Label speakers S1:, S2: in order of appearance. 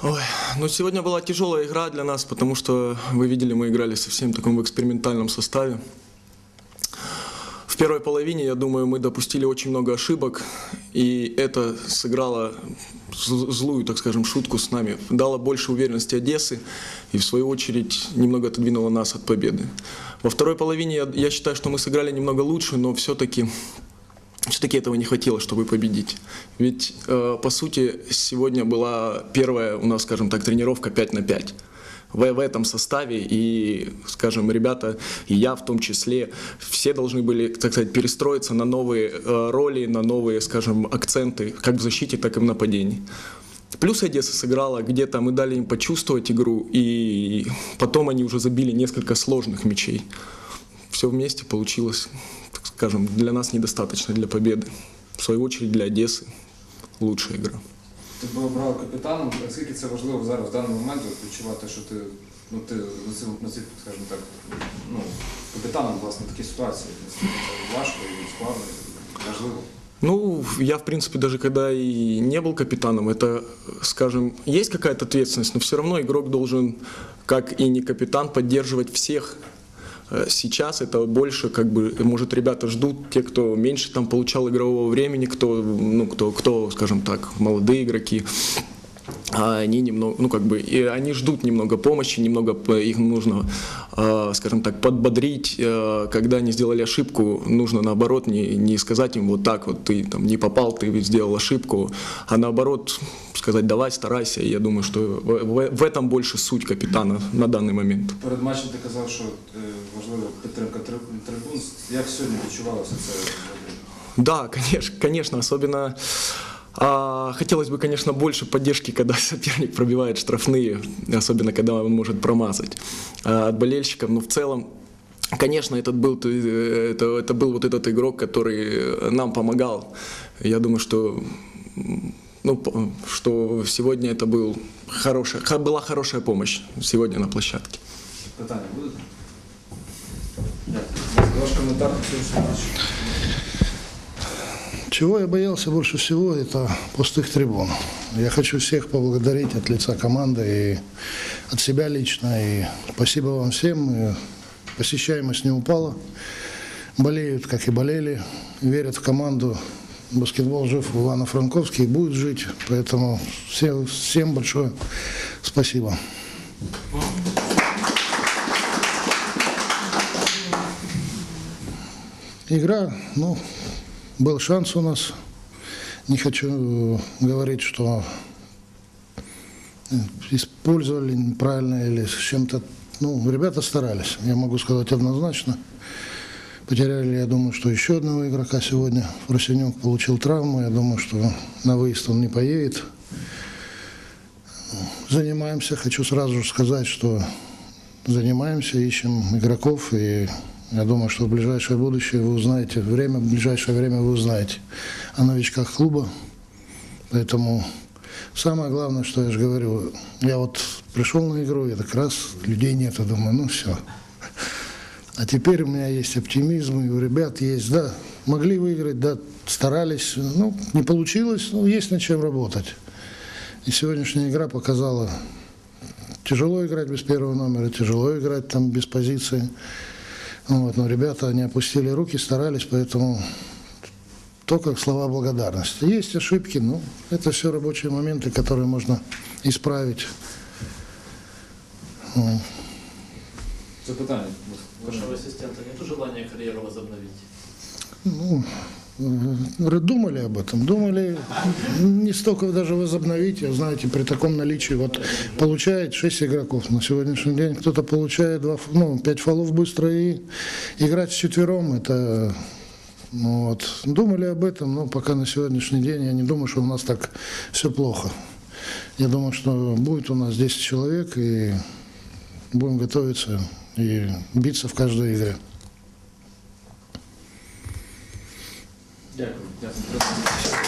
S1: Ой, ну сегодня была тяжелая игра для нас, потому что вы видели, мы играли совсем в таком экспериментальном составе. В первой половине, я думаю, мы допустили очень много ошибок, и это сыграло злую, так скажем, шутку с нами. Дало больше уверенности Одессы и, в свою очередь, немного отодвинуло нас от победы. Во второй половине я, я считаю, что мы сыграли немного лучше, но все-таки все-таки этого не хватило, чтобы победить. Ведь, э, по сути, сегодня была первая у нас, скажем так, тренировка 5 на 5 в, в этом составе, и, скажем, ребята, и я в том числе, все должны были, так сказать, перестроиться на новые э, роли, на новые, скажем, акценты, как в защите, так и в нападении. Плюс Одесса сыграла, где-то мы дали им почувствовать игру, и потом они уже забили несколько сложных мячей. Все вместе получилось, так скажем, для нас недостаточно для победы. В свою очередь для Одессы лучшая игра.
S2: Тебе обрали капітаном. Наскільки це важливо зараз в даний момент от, відчувати, що ти, ну, ти на цим, на цим, скажімо так, ну, капітаном власне в такій ситуації. Наскільки це важко і складно, і важливо.
S1: Ну, я, в принципе, даже когда и не был капитаном, это, скажем, есть какая-то ответственность, но все равно игрок должен, как и не капитан, поддерживать всех. Э, Сейчас это больше, как бы, может, ребята ждут, те, кто меньше там получал игрового времени, кто, ну, кто, кто, скажем так, молодые игроки, они немного, ну как бы, и они ждут немного помощи, немного п- их нужно, э, скажем так, подбодрить, э, когда они сделали ошибку, нужно наоборот не, не сказать им вот так вот ты там не попал, ты сделал ошибку, а наоборот сказать давай, старайся. И я думаю, что в, в- в этом больше суть капитана на данный момент.
S2: Перед матчем ти казав, що е, важлива підтримка триб- трибун. Як сьогодні відчувалося це?
S1: Да, конечно, конечно, особенно а, хотелось бы, конечно, больше поддержки, когда соперник пробивает штрафные, особенно когда он может промазать а, от болельщиков. Но в целом, конечно, этот был, э, это, это был вот этот игрок, который нам помогал. Я думаю, что ну, что сегодня это был хорошая, была хорошая помощь сегодня на площадке.
S2: Питання будуть? Дякую. Ваш.
S3: Чего я боялся больше всего, это пустых трибун. Я хочу всех поблагодарить от лица команды и от себя лично. И спасибо вам всем. И посещаемость не упала. Болеют, как и болели. Верят в команду. Баскетбол жив в Ивано-Франковске и будет жить. Поэтому всем, всем большое спасибо. Игра, ну, был шанс у нас. Не хочу э, говорить, что использовали неправильно или с чем-то. Ну, ребята старались, я могу сказать однозначно. Потеряли, я думаю, что еще одного игрока сегодня. Русенюк получил травму, я думаю, что на выезд он не поедет. Занимаемся, хочу сразу же сказать, что занимаемся, ищем игроков, и я думаю, что в ближайшее будущее вы узнаете, время, в ближайшее время вы узнаете о новичках клуба. Поэтому самое главное, что я же говорю, я вот пришел на игру, и так раз людей нет, я думаю, ну все. А теперь у меня есть оптимизм, и у ребят есть, да, могли выиграть, да, старались, ну, не получилось, но есть над чем работать. И сегодняшняя игра показала, тяжело играть без первого номера, тяжело играть там без позиции. Вот, но ребята, они опустили руки, старались, поэтому только слова благодарности. Есть ошибки, но это все рабочие моменты, которые можно исправить.
S2: Питання.
S4: Вашего ассистента нет желания карьеру возобновить?
S3: Ну, думали об этом, думали. Не столько даже возобновить, а знаете, при таком наличии, вот получает 6 игроков на сегодняшний день, кто-то получает два, ф- ну, 5 фолов быстро и играть четвером, это, ну, вот, думали об этом, но пока на сегодняшний день я не думаю, что у нас так все плохо. Я думаю, что будет у нас 10 человек и будем готовиться и биться в каждой игре.
S2: Дякую.